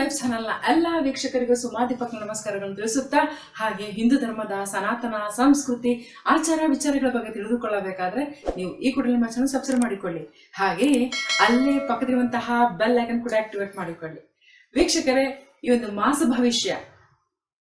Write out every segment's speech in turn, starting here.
Life ಚಾನಲ್ನ ಎಲ್ಲ ವೀಕ್ಷಕರಿಗೂ ಸುಮಾಧಿಪಕ್ ನಮಸ್ಕಾರಗಳನ್ನು ತಿಳಿಸುತ್ತಾ, ಹಾಗೆ ಹಿಂದೂ ಧರ್ಮದ ಸನಾತನ ಸಂಸ್ಕೃತಿ, ಆಚಾರ ವಿಚಾರಗಳ ಬಗ್ಗೆ ತಿಳಿದುಕೊಳ್ಳಬೇಕಾದ್ರೆ ನೀವು ಈ ಕೂಡಲೇ ನಮ್ಮ ಚಾನಲ್ ಸಬ್ಸ್ಕ್ರೈಬ್ ಮಾಡಿಕೊಳ್ಳಿ. ಹಾಗೆ ಅಲ್ಲೇ ಪಕ್ಕದಿರುವಂತಹ ಬೆಲ್ ಐಕನ್ ಕೂಡ ಆಕ್ಟಿವೇಟ್ ಮಾಡಿಕೊಳ್ಳಿ. ವೀಕ್ಷಕರೇ, ಈ ಒಂದು ಮಾಸ ಭವಿಷ್ಯ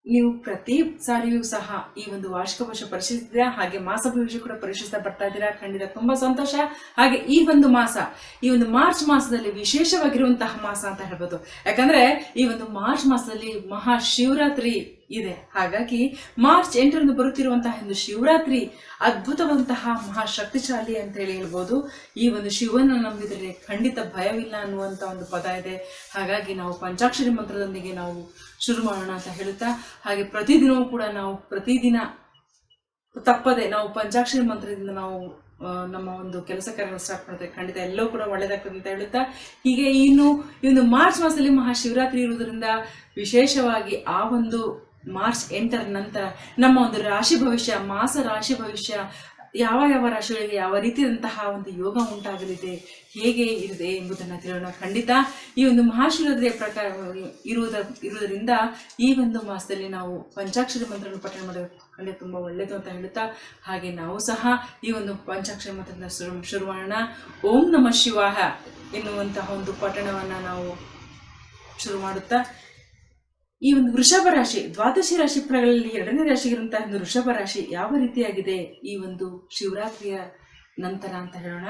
ನೀವು ಪ್ರತಿ ಸಾರಿಯೂ ಸಹ ಈ ಒಂದು ವಾರ್ಷಿಕ ವರ್ಷ ಪರಿಶೀಲಿಸಿದ್ರೆ ಹಾಗೆ ಮಾಸ ಭವಿಷ್ಯ ಕೂಡ ಪರಿಶೀಲಿಸ್ತಾ ಬರ್ತಾ ಇದ್ದೀರಾ ಖಂಡಿತ ತುಂಬಾ ಸಂತೋಷ. ಹಾಗೆ ಈ ಒಂದು ಮಾಸ, ಈ ಒಂದು ಮಾರ್ಚ್ ಮಾಸದಲ್ಲಿ ವಿಶೇಷವಾಗಿರುವಂತಹ ಮಾಸ ಅಂತ ಹೇಳ್ಬೋದು. ಯಾಕಂದ್ರೆ ಈ ಒಂದು ಮಾರ್ಚ್ ಮಾಸದಲ್ಲಿ ಮಹಾ ಶಿವರಾತ್ರಿ ಇದೆ. ಹಾಗಾಗಿ ಮಾರ್ಚ್ ಎಂಟರಂದು ಬರುತ್ತಿರುವಂತಹ ಒಂದು ಶಿವರಾತ್ರಿ ಅದ್ಭುತವಂತಹ ಮಹಾಶಕ್ತಿಶಾಲಿ ಅಂತ ಹೇಳಿ ಹೇಳ್ಬೋದು. ಈ ಒಂದು ಶಿವನ ನಂಬಿದರೆ ಖಂಡಿತ ಭಯವಿಲ್ಲ ಅನ್ನುವಂತ ಒಂದು ಪದ ಇದೆ. ಹಾಗಾಗಿ ನಾವು ಪಂಚಾಕ್ಷರಿ ಮಂತ್ರದೊಂದಿಗೆ ನಾವು ಶುರು ಮಾಡೋಣ ಅಂತ ಹೇಳುತ್ತಾ, ಹಾಗೆ ಪ್ರತಿದಿನವೂ ಕೂಡ ನಾವು ಪ್ರತಿದಿನ ತಪ್ಪದೆ ನಾವು ಪಂಚಾಕ್ಷರಿ ಮಂತ್ರದಿಂದ ನಾವು ನಮ್ಮ ಒಂದು ಕೆಲಸ ಕಾರ್ಯಗಳು ಸ್ಟಾರ್ಟ್ ಮಾಡುತ್ತೆ ಖಂಡಿತ ಎಲ್ಲವೂ ಕೂಡ ಒಳ್ಳೇದಾಗ್ತದೆ ಅಂತ ಹೇಳುತ್ತಾ, ಹೀಗೆ ಇನ್ನು ಈ ಒಂದು ಮಾರ್ಚ್ ಮಾಸದಲ್ಲಿ ಮಹಾಶಿವರಾತ್ರಿ ಇರುವುದರಿಂದ ವಿಶೇಷವಾಗಿ ಆ ಒಂದು ಮಾರ್ಚ್ ಎಂಟರ ನಂತರ ನಮ್ಮ ಒಂದು ರಾಶಿ ಭವಿಷ್ಯ, ಮಾಸ ರಾಶಿ ಭವಿಷ್ಯ, ಯಾವ ಯಾವ ರಾಶಿಗಳಿಗೆ ಯಾವ ರೀತಿಯಾದಂತಹ ಒಂದು ಯೋಗ ಉಂಟಾಗಲಿದೆ, ಹೇಗೆ ಇದೆ ಎಂಬುದನ್ನು ತಿಳಿಯೋಣ. ಖಂಡಿತ ಈ ಒಂದು ಮಹಾಶಿವರಾತ್ರಿಯ ಪ್ರಕಾರ ಇರುವುದ, ಇರುವುದರಿಂದ ಈ ಒಂದು ಮಾಸದಲ್ಲಿ ನಾವು ಪಂಚಾಕ್ಷರಿ ಮಂತ್ರವನ್ನು ಪಠಣ ಮಾಡೋದು ತುಂಬ ಒಳ್ಳೆಯದು ಅಂತ ಹೇಳುತ್ತಾ, ಹಾಗೆ ನಾವು ಸಹ ಈ ಒಂದು ಪಂಚಾಕ್ಷರಿ ಮಂತ್ರದಿಂದ ಶುರು ಶುರು ಓಂ ನಮ ಶಿವಾಹ ಎನ್ನುವಂತಹ ಒಂದು ಪಠಣವನ್ನು ನಾವು ಶುರು ಮಾಡುತ್ತಾ ಈ ಒಂದು ವೃಷಭ ರಾಶಿ, ದ್ವಾದಶಿ ರಾಶಿ ಫಲಗಳಲ್ಲಿ ಎರಡನೇ ರಾಶಿಗಿರುವಂತಹ ಒಂದು ವೃಷಭ ರಾಶಿ ಯಾವ ರೀತಿಯಾಗಿದೆ? ಈ ಒಂದು ಶಿವರಾತ್ರಿಯ ನಂತರ ಅಂತ ಹೇಳೋಣ.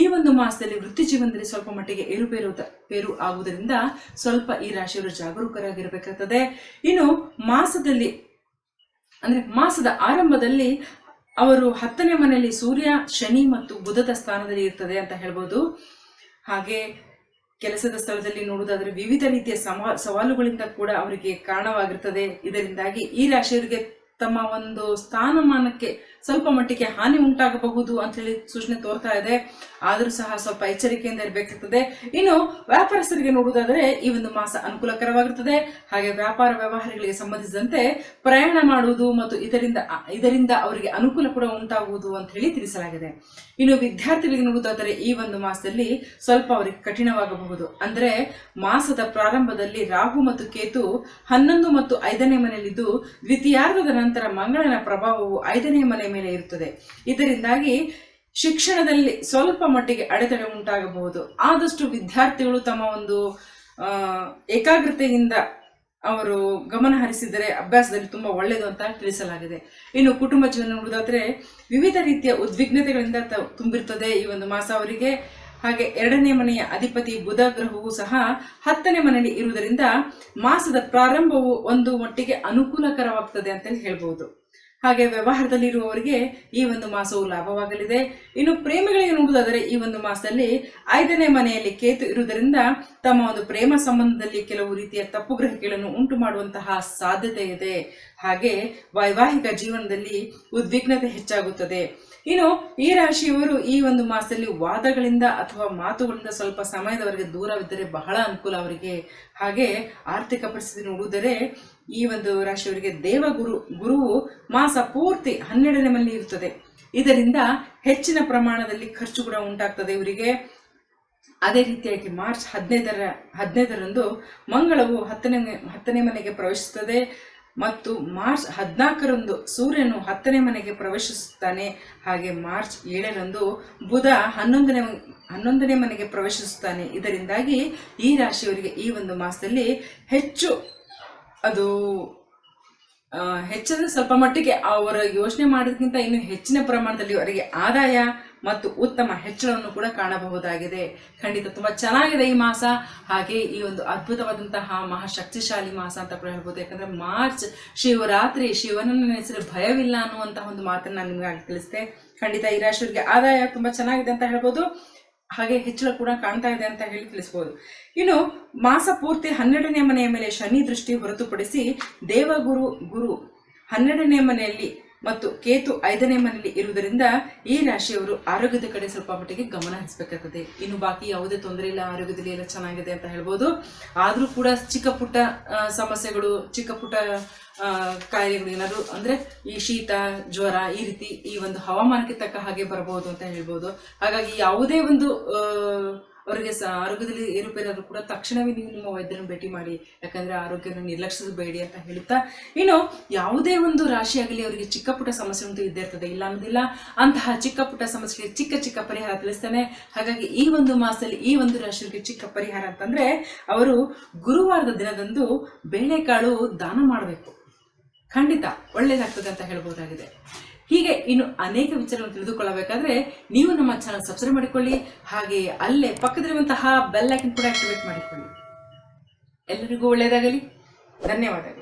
ಈ ಒಂದು ಮಾಸದಲ್ಲಿ ವೃತ್ತಿ ಜೀವನದಲ್ಲಿ ಸ್ವಲ್ಪ ಮಟ್ಟಿಗೆ ಏರುಪೇರು ಪೇರು ಆಗುವುದರಿಂದ ಸ್ವಲ್ಪ ಈ ರಾಶಿಯವರು ಜಾಗರೂಕರಾಗಿರಬೇಕಾಗ್ತದೆ. ಇನ್ನು ಮಾಸದಲ್ಲಿ, ಅಂದ್ರೆ ಮಾಸದ ಆರಂಭದಲ್ಲಿ ಅವರು ಹತ್ತನೇ ಮನೆಯಲ್ಲಿ ಸೂರ್ಯ, ಶನಿ ಮತ್ತು ಬುಧದ ಸ್ಥಾನದಲ್ಲಿ ಇರ್ತದೆ ಅಂತ ಹೇಳ್ಬೋದು. ಹಾಗೆ ಕೆಲಸದ ಸ್ಥಳದಲ್ಲಿ ನೋಡುವುದಾದ್ರೆ ವಿವಿಧ ರೀತಿಯ ಸಮ ಸವಾಲುಗಳಿಂದ ಕೂಡ ಅವರಿಗೆ ಕಾರಣವಾಗಿರ್ತದೆ. ಇದರಿಂದಾಗಿ ಈ ರಾಶಿಯವರಿಗೆ ತಮ್ಮ ಒಂದು ಸ್ಥಾನಮಾನಕ್ಕೆ ಸ್ವಲ್ಪ ಮಟ್ಟಿಗೆ ಹಾನಿ ಉಂಟಾಗಬಹುದು ಅಂತ ಹೇಳಿ ಸೂಚನೆ ತೋರ್ತಾ ಇದೆ. ಆದರೂ ಸಹ ಸ್ವಲ್ಪ ಎಚ್ಚರಿಕೆಯಿಂದ ಇರಬೇಕಾಗ್ತದೆ. ಇನ್ನು ವ್ಯಾಪಾರಸ್ಥರಿಗೆ ನೋಡುವುದಾದರೆ ಈ ಒಂದು ಮಾಸ ಅನುಕೂಲಕರವಾಗಿರುತ್ತದೆ. ಹಾಗೆ ವ್ಯಾಪಾರ ವ್ಯವಹಾರಗಳಿಗೆ ಸಂಬಂಧಿಸಿದಂತೆ ಪ್ರಯಾಣ ಮಾಡುವುದು ಮತ್ತು ಇದರಿಂದ ಇದರಿಂದ ಅವರಿಗೆ ಅನುಕೂಲ ಕೂಡ ಉಂಟಾಗುವುದು ಅಂತ ಹೇಳಿ ತಿಳಿಸಲಾಗಿದೆ. ಇನ್ನು ವಿದ್ಯಾರ್ಥಿಗಳಿಗೆ ನೋಡುವುದಾದರೆ ಈ ಒಂದು ಮಾಸದಲ್ಲಿ ಸ್ವಲ್ಪ ಅವರಿಗೆ ಕಠಿಣವಾಗಬಹುದು. ಅಂದರೆ ಮಾಸದ ಪ್ರಾರಂಭದಲ್ಲಿ ರಾಹು ಮತ್ತು ಕೇತು ಹನ್ನೊಂದು ಮತ್ತು ಐದನೇ ಮನೆಯಲ್ಲಿದ್ದು ದ್ವಿತೀಯಾರ್ಧದ ನಂತರ ಮಂಗಳನ ಪ್ರಭಾವವು ಐದನೇ ಮನೆ ಮೇಲೆ ಇರುತ್ತದೆ. ಇದರಿಂದಾಗಿ ಶಿಕ್ಷಣದಲ್ಲಿ ಸ್ವಲ್ಪ ಮಟ್ಟಿಗೆ ಅಡೆತಡೆ ಉಂಟಾಗಬಹುದು. ಆದಷ್ಟು ವಿದ್ಯಾರ್ಥಿಗಳು ತಮ್ಮ ಒಂದು ಏಕಾಗ್ರತೆಯಿಂದ ಅವರು ಗಮನ ಹರಿಸಿದರೆ ಅಭ್ಯಾಸದಲ್ಲಿ ತುಂಬಾ ಒಳ್ಳೆಯದು ಅಂತ ತಿಳಿಸಲಾಗಿದೆ. ಇನ್ನು ಕುಟುಂಬ ಜೀವನ ನೋಡುವುದಾದ್ರೆ ವಿವಿಧ ರೀತಿಯ ಉದ್ವಿಗ್ನತೆಗಳಿಂದ ತುಂಬಿರುತ್ತದೆ ಈ ಒಂದು ಮಾಸ ಅವರಿಗೆ. ಹಾಗೆ ಎರಡನೇ ಮನೆಯ ಅಧಿಪತಿ ಬುಧ ಗ್ರಹವು ಸಹ ಹತ್ತನೇ ಮನೆಯಲ್ಲಿ ಇರುವುದರಿಂದ ಮಾಸದ ಪ್ರಾರಂಭವು ಒಂದು ಮಟ್ಟಿಗೆ ಅನುಕೂಲಕರವಾಗ್ತದೆ ಅಂತ ಹೇಳ್ಬೋದು. ಹಾಗೆ ವ್ಯವಹಾರದಲ್ಲಿರುವವರಿಗೆ ಈ ಒಂದು ಮಾಸವು ಲಾಭವಾಗಲಿದೆ. ಇನ್ನು ಪ್ರೇಮಿಗಳಿಗೆ ನೋಡುವುದಾದರೆ ಈ ಒಂದು ಮಾಸದಲ್ಲಿ ಐದನೇ ಮನೆಯಲ್ಲಿ ಕೇತು ಇರುವುದರಿಂದ ತಮ್ಮ ಒಂದು ಪ್ರೇಮ ಸಂಬಂಧದಲ್ಲಿ ಕೆಲವು ರೀತಿಯ ತಪ್ಪು ಗ್ರಹಿಕೆಗಳನ್ನು ಉಂಟು ಮಾಡುವಂತಹ ಸಾಧ್ಯತೆ ಇದೆ. ಹಾಗೆ ವೈವಾಹಿಕ ಜೀವನದಲ್ಲಿ ಉದ್ವಿಗ್ನತೆ ಹೆಚ್ಚಾಗುತ್ತದೆ. ಇನ್ನು ಈ ರಾಶಿಯವರು ಈ ಒಂದು ಮಾಸದಲ್ಲಿ ವಾದಗಳಿಂದ ಅಥವಾ ಮಾತುಗಳಿಂದ ಸ್ವಲ್ಪ ಸಮಯದವರೆಗೆ ದೂರವಿದ್ದರೆ ಬಹಳ ಅನುಕೂಲ ಅವರಿಗೆ. ಹಾಗೆ ಆರ್ಥಿಕ ಪರಿಸ್ಥಿತಿ ನೋಡುವುದರೆ ಈ ಒಂದು ರಾಶಿಯವರಿಗೆ ದೇವಗುರು, ಗುರುವು ಮಾಸ ಪೂರ್ತಿ ಹನ್ನೆರಡನೇ ಮನೆಯಲ್ಲಿ ಇರುತ್ತದೆ. ಇದರಿಂದ ಹೆಚ್ಚಿನ ಪ್ರಮಾಣದಲ್ಲಿ ಖರ್ಚು ಕೂಡ ಉಂಟಾಗ್ತದೆ ಇವರಿಗೆ. ಅದೇ ರೀತಿಯಾಗಿ ಮಾರ್ಚ್ ಹದಿನೈದರ, ಹದಿನೈದರಂದು ಮಂಗಳವು ಹತ್ತನೇ ಹತ್ತನೇ ಮನೆಗೆ ಪ್ರವೇಶಿಸುತ್ತದೆ. ಮತ್ತು ಮಾರ್ಚ್ ಹದಿನಾಲ್ಕರಂದು ಸೂರ್ಯನು ಹತ್ತನೇ ಮನೆಗೆ ಪ್ರವೇಶಿಸುತ್ತಾನೆ. ಹಾಗೆ ಮಾರ್ಚ್ ಏಳರಂದು ಬುಧ ಹನ್ನೊಂದನೇ ಹನ್ನೊಂದನೇ ಮನೆಗೆ ಪ್ರವೇಶಿಸುತ್ತಾನೆ. ಇದರಿಂದಾಗಿ ಈ ರಾಶಿಯವರಿಗೆ ಈ ಒಂದು ಮಾಸದಲ್ಲಿ ಹೆಚ್ಚು ಅದು ಹೆಚ್ಚಿನ ಸ್ವಲ್ಪ ಮಟ್ಟಿಗೆ ಅವರ ಯೋಚನೆ ಮಾಡೋದಕ್ಕಿಂತ ಇನ್ನು ಹೆಚ್ಚಿನ ಪ್ರಮಾಣದಲ್ಲಿ ಅವರಿಗೆ ಆದಾಯ ಮತ್ತು ಉತ್ತಮ ಹೆಚ್ಚಳವನ್ನು ಕೂಡ ಕಾಣಬಹುದಾಗಿದೆ. ಖಂಡಿತ ತುಂಬಾ ಚೆನ್ನಾಗಿದೆ ಈ ಮಾಸ. ಹಾಗೆ ಈ ಒಂದು ಅದ್ಭುತವಾದಂತಹ ಮಹಾಶಕ್ತಿಶಾಲಿ ಮಾಸ ಅಂತ ಕೂಡ ಹೇಳ್ಬೋದು. ಯಾಕಂದ್ರೆ ಮಾರ್ಚ್ ಶಿವರಾತ್ರಿ ಶಿವನನ್ನು ನೆನೆಸಿದ್ರೆ ಭಯವಿಲ್ಲ ಅನ್ನುವಂತಹ ಒಂದು ಮಾತನ್ನ ನಾನು ನಿಮ್ಗೆ ತಿಳಿಸಿದೆ. ಖಂಡಿತ ಈ ರಾಶಿಯವರಿಗೆ ಆದಾಯ ತುಂಬಾ ಚೆನ್ನಾಗಿದೆ ಅಂತ ಹೇಳ್ಬೋದು. ಹಾಗೆ ಹೆಚ್ಚಳ ಕೂಡ ಕಾಣ್ತಾ ಇದೆ ಅಂತ ಹೇಳಿ ತಿಳಿಸಬಹುದು ಇನ್ನು ಮಾಸ ಪೂರ್ತಿ ಹನ್ನೆರಡನೇ ಮನೆಯ ಮೇಲೆ ಶನಿ ದೃಷ್ಟಿ ಹೊರತುಪಡಿಸಿ ದೇವಗುರು, ಗುರು ಹನ್ನೆರಡನೇ ಮನೆಯಲ್ಲಿ ಮತ್ತು ಕೇತು ಐದನೇ ಮನೆಯಲ್ಲಿ ಇರುವುದರಿಂದ ಈ ರಾಶಿಯವರು ಆರೋಗ್ಯದ ಕಡೆ ಸ್ವಲ್ಪ ಮಟ್ಟಿಗೆ ಗಮನ ಹರಿಸಬೇಕಾಗ್ತದೆ. ಇನ್ನು ಬಾಕಿ ಯಾವುದೇ ತೊಂದರೆ ಇಲ್ಲ, ಆರೋಗ್ಯದಲ್ಲಿ ಎಲ್ಲ ಚೆನ್ನಾಗಿದೆ ಅಂತ ಹೇಳ್ಬೋದು. ಆದರೂ ಕೂಡ ಚಿಕ್ಕ ಪುಟ್ಟ ಸಮಸ್ಯೆಗಳು, ಚಿಕ್ಕ ಪುಟ್ಟ ಕಾಯಿಲೆಗಳು ಏನಾದರೂ ಅಂದರೆ ಈ ಶೀತ, ಜ್ವರ ಈ ರೀತಿ ಈ ಒಂದು ಹವಾಮಾನಕ್ಕೆ ತಕ್ಕ ಹಾಗೆ ಬರಬಹುದು ಅಂತ ಹೇಳ್ಬೋದು. ಹಾಗಾಗಿ ಯಾವುದೇ ಒಂದು ಅವರಿಗೆ ಆರೋಗ್ಯದಲ್ಲಿ ಏರುಪೇರಾದರೂ ಕೂಡ ತಕ್ಷಣವೇ ನೀವು ನಿಮ್ಮ ವೈದ್ಯರನ್ನು ಭೇಟಿ ಮಾಡಿ. ಯಾಕಂದ್ರೆ ಆರೋಗ್ಯನ ನಿರ್ಲಕ್ಷಿಸಬೇಡಿ ಅಂತ ಹೇಳುತ್ತಾ ಇನ್ನು ಯಾವುದೇ ಒಂದು ರಾಶಿ ಆಗಲಿ ಅವರಿಗೆ ಚಿಕ್ಕ ಪುಟ್ಟ ಸಮಸ್ಯೆ ಅಂತೂ ಇದ್ದೇ ಇರ್ತದೆ. ಇಲ್ಲ ಅನ್ನೋದಿಲ್ಲ. ಅಂತಹ ಚಿಕ್ಕ ಪುಟ್ಟ ಸಮಸ್ಯೆಗೆ ಚಿಕ್ಕ ಚಿಕ್ಕ ಪರಿಹಾರ ತಿಳಿಸ್ತಾನೆ. ಹಾಗಾಗಿ ಈ ಒಂದು ಮಾಸದಲ್ಲಿ ಈ ಒಂದು ರಾಶಿಯವರಿಗೆ ಚಿಕ್ಕ ಪರಿಹಾರ ಅಂತಂದ್ರೆ ಅವರು ಗುರುವಾರದ ದಿನದಂದು ಬೇಳೆಕಾಳು ದಾನ ಮಾಡಬೇಕು. ಖಂಡಿತ ಒಳ್ಳೇದಾಗ್ತದೆ ಅಂತ ಹೇಳ್ಬೋದಾಗಿದೆ. ಹೀಗೆ ಇನ್ನು ಅನೇಕ ವಿಚಾರಗಳನ್ನು ತಿಳಿದುಕೊಳ್ಳಬೇಕಾದ್ರೆ ನೀವು ನಮ್ಮ ಚಾನಲ್ ಸಬ್ಸ್ಕ್ರೈಬ್ ಮಾಡಿಕೊಳ್ಳಿ, ಹಾಗೆ ಅಲ್ಲೇ ಪಕ್ಕದಲ್ಲಿರುವಂತಹ ಬೆಲ್ ಐಕನ್ ಕೂಡ ಆಕ್ಟಿವೇಟ್ ಮಾಡಿಕೊಳ್ಳಿ. ಎಲ್ಲರಿಗೂ ಒಳ್ಳೆಯದಾಗಲಿ. ಧನ್ಯವಾದಗಳು.